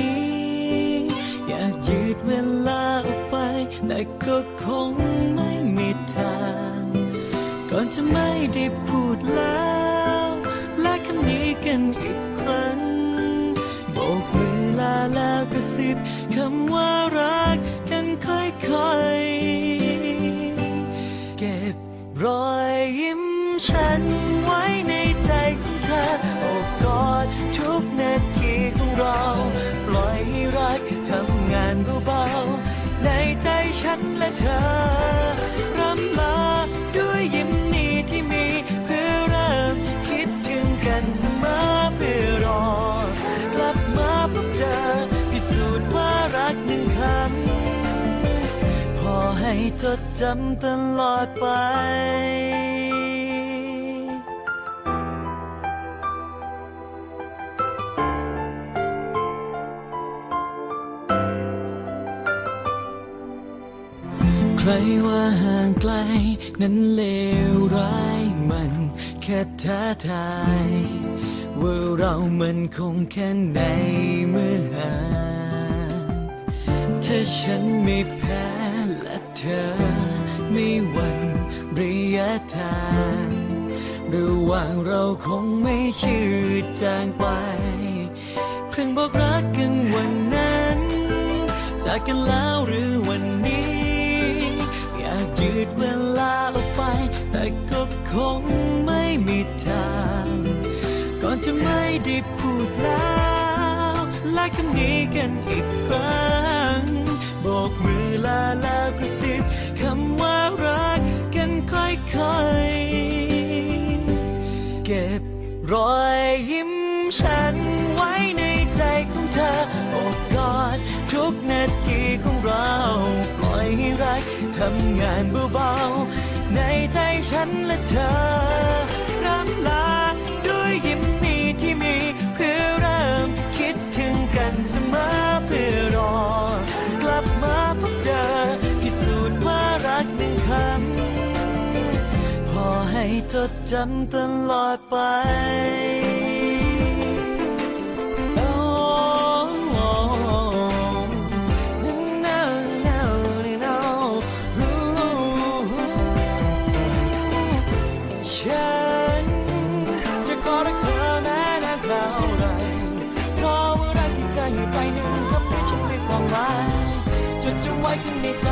้ ก็คงไม่มีทางก่อนจะไม่ได้พูดแล้วและคำนี้กันอีกครั้งโบกมือลาแล้วกระซิบคำว่ารักกันค่อยๆ เก็บรอยยิ้มฉันไว้ จดจำตลอดไป ใครว่าห่างไกล นั้นเลวร้ายมันแค่ท้าทาย ว่าเรามันคงแค่ไหนเมื่อห่างถ้าฉันไม่แพ้ เธอ ไม่หวั่นระยะทางระหว่างเราคงไม่ชืดจางไป เพิ่งบอกรักกันวันนั้น จากกันแล้วหรือวันนี้ อยากยืดเวลาออกไป แต่ก็คงไม่มีทาง ก่อนจะไม่ได้พูดแล้วและคำนี้กันอีกครั้ง ก็บรอยยิ้มฉันไว้ในใจของเธอโอบกอดทุกนาทีของเรา ปล่อยให้รักทำงานเบาๆในใจฉันและเธอ ให้จดจำตลอดไปโอ้โอ้นานานานฉันจะขอรักเธอแม้นานเท่าไรเพราะว่ารักที่เคยให้ไปนั้นทำให้ฉันมีความหมายจดจำไว้ข้างในใจ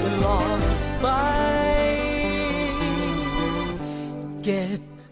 ตลอดไป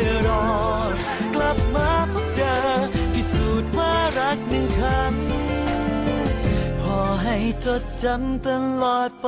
อ จดจำตลอดไป